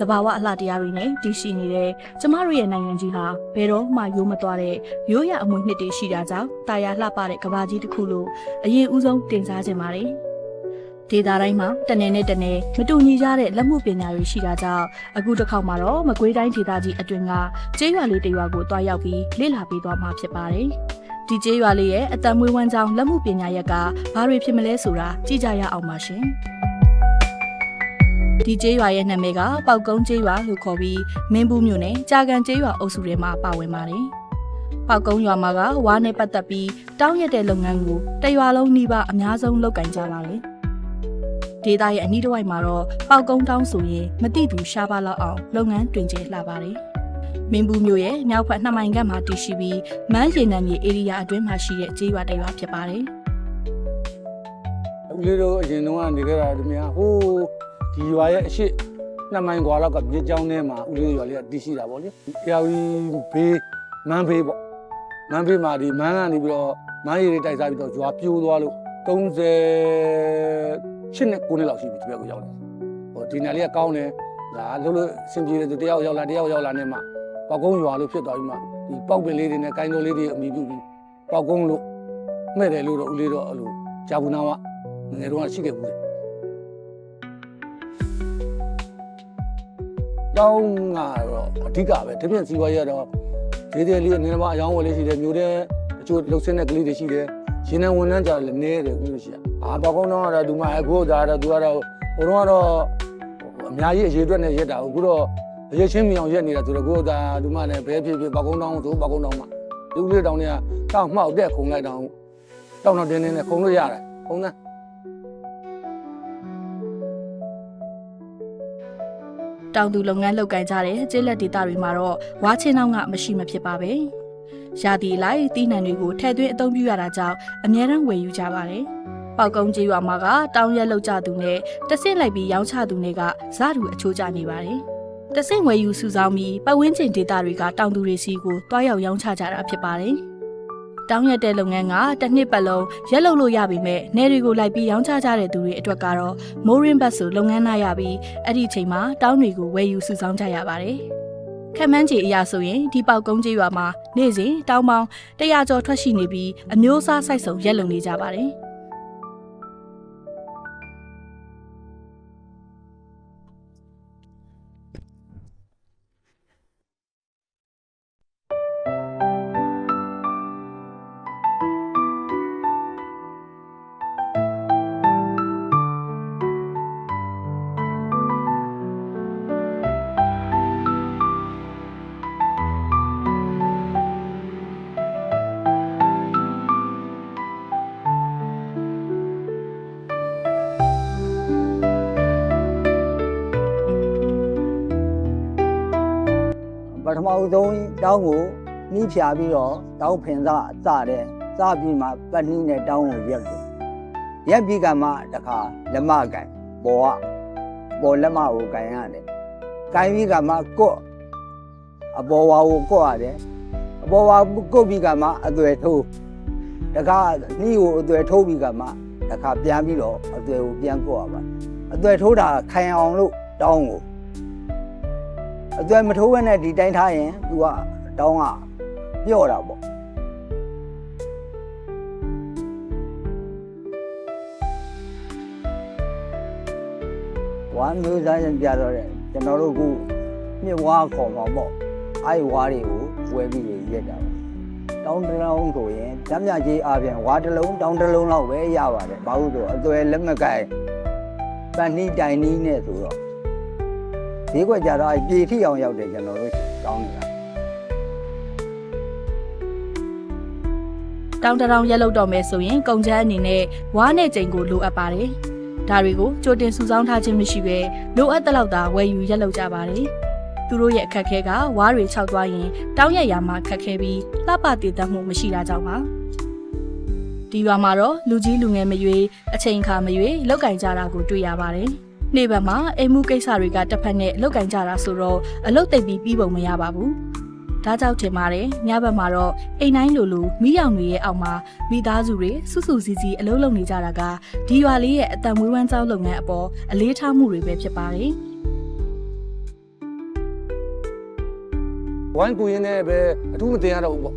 သဘာဝအလှတရားတွေနဲ့တည်ရှိနေတဲ့ကျမတို့ရဲ့နိုင်ငံကြီးဟာဘယ်တော့မှရိုးမသွားတဲ့ရိုးရအမွေနှစ်တွေရှိတာကြောင့်တာယာလှပတဲ့ကဘာကြီးတစ်ခုလို့အရင်ဦးဆုံးတင်စားခြင်းပါတယ်ဒေတာတိုင်းမှာတနေနဲ့တနေမတူညီကြတဲ့လက်မှုပညာတွေရှိတာကြောင့်အခုတစ်ခေါက်မှာတော့မကွေးတိုင်းဒေသကြီးအတွင်းကကျေးရွာလေးတစ်ရွာကိုတွားရောက်ပြီးလေ့လာပေးသွားမှာဖြစ်ပါတယ်။ဒီကျေးရွာလေးရဲ့အတံမွေးဝမ်းကြောင်းလက်မှုပညာရက်ကဘာတွေဖြစ်မလဲဆိုတာကြည့်ကြရအောင်ပါရှင်။ ဒီကျေးရွာရဲ့နာမည်ကပေါက်ကုန်းကျေးရွာလို့ခေါ်ပြီးမင်းဘူးမြို့နယ်ကြာကန်ကျေးရွာအုပ်စုထဲမှာပါဝင်ပါတယ်။ပေါက်ကုန်းရွာမှာကဝါနဲ့ပတ်သက်ပြီးတောင်းရက်တဲ့လုပ်ငန်းကိုတရွာလုံးနှိပါအများဆုံးလုပ်ကင်ကြပါတယ်။ဒေတာရဲ့အနီးတစ်ဝိုက်မှာတော့ပေါက်ကုန်းတောင်းဆိုရင်မတိသူရှားပါလောက်အောင်လုပ်ငန်းတွင်ကျလှပါတယ်။မင်းဘူးမြို့ရဲ့မြောက်ဘက်နှစ်မိုင်ကပ်မှာတည်ရှိပြီးမန်းရေနံမြေဧရိယာအတွင်းမှာရှိတဲ့ကျေးရွာတစ်ရွာဖြစ်ပါတယ်။ဦးလေးတို့အရင်တုန်းကနေခဲ့တာဒီများဟိုး ဒီရွာရဲ့အရှိနှစ်မိုင်ကွာလောက်ကမြေကြောင်းထဲမှာဦးလေးရွာလေးကတည်ရှိတာပေါ့လေ။တရားကြီးဘေးမန်းဘေးပေါ့။မန်းဘေးမှာဒီမန်းကနေပြီးတော့မန်းရည်တွေတိုက်စားပြီးတော့ရွာပြိုးသွားလို့38နှစ်9နှစ်လောက်ရှိပြီဒီဘက်ကိုရောက်တယ်။ဟိုဒီနယ်လေးကကောင်းတယ်။ဒါလှုပ်လို့အဆင်ပြေတယ်သူတယောက်ရောက်လာတယောက်ရောက်လာနေမှပေါက်ကုန်းရွာလို့ဖြစ်သွားပြီးမှဒီပေါက်ပင်လေးတွေနဲ့ကိုင်းတော်လေးတွေအမိပြုပြီးပေါက်ကုန်းလို့မဲ့တယ်လို့တော့ဦးလေးတော့အဲ့လိုဂျာဘူးနာဝငယ်တော့ရှိခဲ့ဘူးလေ တောင်းကတော့အဓိကပဲတပြည့်စီးပွားရေးကတော့ဒေတယ်လေးအနေနဲ့အယောင်းဝယ်လေးရှိတယ်မျိုးတဲ့အချို့လှုပ်ဆင်းတဲ့ကလေးတွေရှိတယ်ရင်းနှံဝန်ထမ်းကြတယ်လည်းနည်းတယ်ပြီးလို့ရှိရအာပေါကောင်းတော့ကတော့ဒီမှာအခုဒါတော့သူကတော့ဟိုတော့ကတော့အများကြီးအရေးအတွက်နဲ့ရက်တာအခုတော့အရေးချင်းမြောင်ရက်နေတာသူတို့ကိုဒါဒီမှာလည်းဘဲဖြစ်ဖြစ်ပေါကောင်းတောင်းဆိုပေါကောင်းတောင်းမှာဒီဦးလေးတောင်းတွေကတောင်းမှောက်တဲ့ခုံလိုက်တောင်းတောင်းတော့တင်းတင်းနဲ့ခုံလို့ရတယ်ခုံသား တောင်သူလုပ်ငန်းလုပ်ကိုင်ကြတဲ့ကျေးလက်ဒေသတွေမှာတော့ဝါချင်းနှောင်းကမရှိမဖြစ်ပါပဲ။ရာသီလိုက်တီးနှံတွေကိုထည့်သွင်းအသုံးပြုရတာကြောင့်အများရန်ဝယ်ယူကြပါတယ်။ပေါက်ကုန်းကျေးရွာမှာကတောင်ရက်လောက်ကြသူနဲ့တဆင့်လိုက်ပြီးရောင်းချသူတွေကဇာတူအချိုးကျနေပါတယ်။တဆင့်ဝယ်ယူစုဆောင်းပြီးပတ်ဝန်းကျင်ဒေသတွေကတောင်သူတွေစီကိုတွားရောက်ရောင်းချကြတာဖြစ်ပါတယ်။ တောင်းရက်တဲ့လုပ်ငန်းကတစ်နှစ်ပတ်လုံးရက်လုပ်လို့ရပေမဲ့နေတွေကိုလိုက်ပြီးရောင်းချကြတဲ့သူတွေအတွက်ကတော့မိုးရင်းဘတ်ဆိုလုပ်ငန်းနာရပြီးအဲ့ဒီအချိန်မှာတောင်းတွေကိုဝယ်ယူစုဆောင်းကြရပါတယ်။ခက်မန်းကြီးအရာဆိုရင်ဒီပေါက်ကုန်းကြီးရွာမှာနေ့စဉ်တောင်းပေါင်း100ကျော်ထွက်ရှိနေပြီးအမျိုးအစားစိုက်စုံရက်လုံနေကြပါတယ်။ ထမဦးဆုံးတောင်းကိုနှီးဖြာပြီးတော့တောင်းဖင်စားစတယ်စပြီးမှပတ်နှီးနဲ့တောင်းကိုရက်တယ်ရက်ပြီးကမှတခါလက်မကန်ပေါ်ကပေါ်လက်မကိုကန်ရတယ်ကန်ပြီးကမှကွတ်အပေါ်ဝါကိုကွတ်ရတယ်အပေါ်ဝါကွတ်ပြီးကမှအသွယ်ထိုးတခါနှီးကိုအသွယ်ထိုးပြီးကမှတခါပြန်ပြီးတော့အသွယ်ကိုပြန်ကွတ်ရပါအသွယ်ထိုးတာခိုင်အောင်လို့တောင်းကို အသွဲမထိုးဘဲနဲ့ဒီတိုင်းထားရင် तू ကတောင်းကပြော့တာပေါ့ဝါမျိုးသားရင်ပြတော့တယ်ကျွန်တော်တို့ကမြစ်ဝါခေါ်မှာပေါ့အဲ့ဝါတွေကိုဝဲပြီးရက်တာပါတောင်းတစ်လုံးဆိုရင်ဓာတ်မြကြီးအပြင်ဝါတစ်လုံးတောင်းတစ်လုံးလောက်ပဲရပါတယ်ဘာလို့ဆိုအသွဲလက်မကိုင်ပန်နီတိုင်နီးနဲ့ဆိုတော့ ဈေးကွက်ကြတော့အပြေထိအောင်ရောက်တယ်ကျွန်တော်တို့တောင်းနေတာတောင်တရောင်ရက်လောက်တော့မယ်ဆိုရင်ကုန်ချမ်းအနေနဲ့ဝါးနဲ့ချိန်ကိုလိုအပ်ပါတယ်။ဒါတွေကိုကြိုတင်စုဆောင်းထားခြင်းမရှိဘဲလိုအပ်တဲ့လောက်သာဝယ်ယူရက်လောက်ကြပါတယ်။သူတို့ရဲ့အခက်အခဲကဝါးတွေခြောက်သွားရင်တောင်းရက်ရမှာခက်ခဲပြီးလှပတည်တတ်မှုမရှိတာကြောင့်ပါ။ဒီရွာမှာတော့လူကြီးလူငယ်မရွေးအချိန်ခါမရွေးလောက်ကင်ကြတာကိုတွေ့ရပါတယ်။ နေ့ဘက်မှာအိမ်မှုကိစ္စတွေကတစ်ဖက်နဲ့လောက်ကင်ကြတာဆိုတော့အလုတ်သိပ်ပြီးပြီးပုံမရပါဘူး။ဒါကြောင့်ထင်ပါတယ်ညဘက်မှာတော့အိမ်တိုင်းလိုလိုမိရောင်တွေရဲ့အောက်မှာမိသားစုတွေစုစုစည်းစည်းအလုပ်လုပ်နေကြတာကဒီရွာလေးရဲ့အတံမွေးဝမ်းကြောင်းလုပ်ငန်းအပေါ်အလေးထားမှုတွေပဲဖြစ်ပါတယ်ဝိုင်းကိုရင်းနဲ့ပဲအထူးမတင်ရတော့ဘူးပေါ့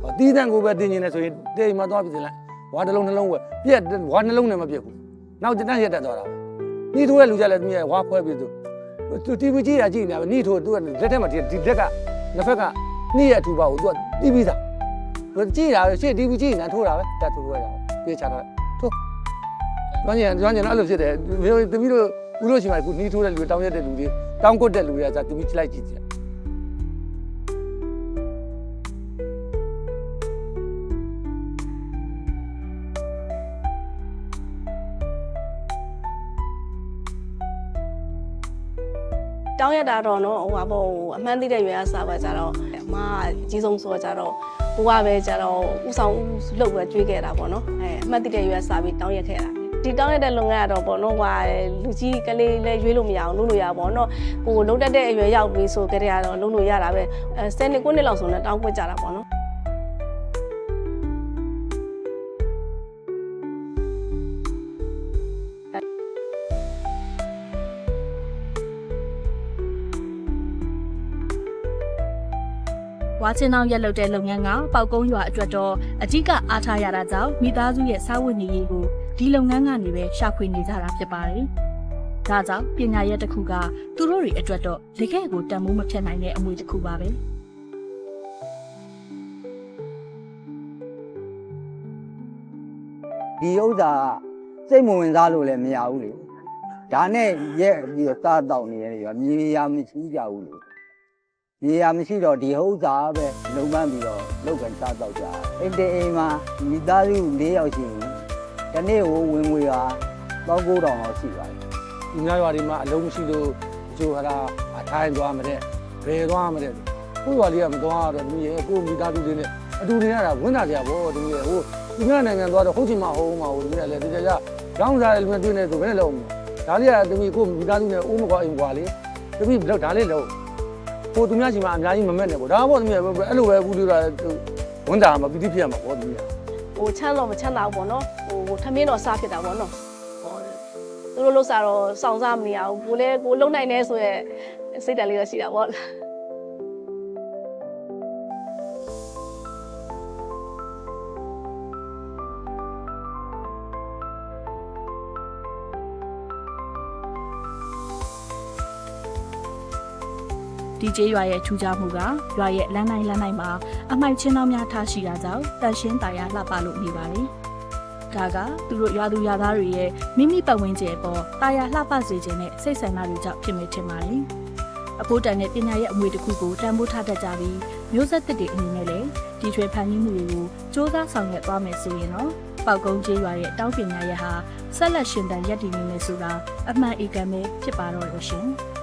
ဟောတီးတန့်ကိုပဲတင်နေတယ်ဆိုရင်တိမ်မှာသွားပြီးတင်လိုက်ဝါတစ်လုံးနှလုံးပဲပြက်ဝါနှလုံးနဲ့မပြက်ဘူးနောက်တန်းရက်တက်သွားတာပဲ နှီးထိုးတဲ့လူကြလည်းသူကဝါခွဲပြီးသူသူတီဗီကြည့်ရကြည့်နေတာပဲနှီးထိုးသူကလက်ထက်မှာဒီဒီလက်ကနှစ်ဖက်ကနှီးရအထူပါကိုသူကတီးပြီးသားသူကြည့်တာပဲရှေ့တီဗီကြည့်နေတာထိုးတာပဲတက်ထိုးရတာပဲပြေးချတာထိုးကျွမ်းကျင်ကျွမ်းကျင်အဲ့လိုဖြစ်တယ်မျိုးသမီးတို့ဦးလို့ရှိမှခုနှီးထိုးတဲ့လူတောင်းရတဲ့လူတွေတောင်းကွတ်တဲ့လူတွေကသာသမီးကြည့်လိုက်ကြည့်ကြည့် တောင်းရတာတော့နော်ဟိုဟာပေါ့ဟိုအမှန်သိတဲ့ရွယ်အစားပဲကြတော့အမအကြီးဆုံးဆိုတော့ကြတော့ကိုကပဲကြတော့ဥဆောင်ဥလုပ်ပဲကျွေးခဲ့တာပေါ့နော်အဲအမှန်သိတဲ့ရွယ်စားပြီးတောင်းရခဲ့တာဒီတောင်းရတဲ့လုပ်ငန်းကတော့ပေါ့နော်ဟွာလူကြီးကလေးလည်းရွေးလို့မရအောင်လုပ်လို့ရပါပေါ့နော်ကိုလုံးတက်တဲ့အရွယ်ရောက်ပြီဆိုကြတဲ့ကတော့လုပ်လို့ရတာပဲအဲ10နှစ်9နှစ်လောက်ဆိုတော့တောင်းပွက်ကြတာပေါ့နော် ဝါချင်းအောင်ရက်လုပ်တဲ့လုပ်ငန်းကပေါက်ကုန်းရွာအတွက်တော့အကြီးကအားထားရတာကြောင့်မိသားစုရဲ့စားဝတ်နေရေးကိုဒီလုပ်ငန်းကနေပဲရှာဖွေနေကြတာဖြစ်ပါတယ်။ဒါကြောင့်ပညာရက်တစ်ခုကသူတို့တွေအတွက်တော့တကယ့်ကိုတန်မိုးမဖြစ်နိုင်တဲ့အမွေတစ်ခုပါပဲ။ဒီဥစ္စာကစိတ်မဝင်စားလို့လည်းမရဘူးလေဒါနဲ့ရက်ပြီးတော့စားတော့နေရတယ်ရောမြေယာမရှိကြဘူးလေ မြေယာမရှိတော့ဒီဥစ္စာပဲလုံပန်းပြီးတော့လောက်ကန်စားတော့ကြအိမ်တေအိမ်မှာမိသားစု၄ယောက်ရှိရင်ဒီနေ့ဟိုဝင်ငွေဟာပေါင်း9000လောက်ရှိပါတယ်ဒီများရွာတွေမှာအလုံးမရှိလို့အကျိုးဟာလာအထိုင်းသွားမတဲ့ဘယ်သွားမတဲ့ကိုယ်ရွာလေးကမသွားတော့ဒီရဲ့ကိုမိသားစုတွေနဲ့အတူနေရတာဝန်တာကြပေါ့ဒီရဲ့ဟိုဒီများနိုင်ငံသွားတော့ဟုတ်ချင်မှဟုတ်မှာဟိုဒီကလည်းဒီကြကြရောင်းစားတယ်လူနဲ့တွေ့နေဆိုဘယ်နဲ့လုံးဒါလေးကတမီကိုမိသားစုနဲ့အိုးမကွာအိမ်ကွာလေတမီဘလောက်ဒါလေးလုံး ဟိုသူများချင်းမှာအများကြီးမမက်နဲ့ပေါ့ဒါပေါ့တမီအဲ့လိုပဲဘူးလို့တာဝန်တာမှာပီတိဖြစ်ရမှာပေါ့တမီဟိုချမ်းတော့မချမ်းသာဘူးပေါ့နော်ဟိုထမင်းတော့စားဖြစ်တာပေါ့နော်ဟောသူတို့လို့စားတော့စောင့်စားမနေရဘူးကိုလည်းကိုလုံနိုင်နေဆိုရဲစိတ်ဓာတ်လေးတော့ရှိတာပေါ့ ဒီကျေးရွာရဲ့ထူးခြားမှုကရွာရဲ့လမ်းတိုင်းလမ်းတိုင်းမှာအမိုက်ချင်းတော်များထားရှိတာကြောင့်တန်ရှင်းတာယာလှပလို့နေပါလေ။ဒါကသူတို့ရွာသူရွာသားတွေရဲ့မိမိပတ်ဝန်းကျင်အပေါ်တာယာလှပစေခြင်းနဲ့စိတ်ဆန္ဒတွေကြောင့်ဖြစ်မေထင်ပါလေ။အဖို့တန်တဲ့ပညာရဲ့အမွေတစ်ခုကိုတန်ဖိုးထားတတ်ကြပြီးမျိုးဆက်သစ်တွေအနေနဲ့လည်းဒီထွေဖန်တီးမှုတွေကိုစ조사ဆောင်ရွက်သွားမယ်ဆိုရင်တော့ပေါက်ကုန်းကျေးရွာရဲ့တောင်းပညာရဲ့ဟာဆက်လက်ရှင်တန်ရက်တည်နေမယ်ဆိုတာအမှန်အကန်ပဲဖြစ်ပါတော့ရရှင်။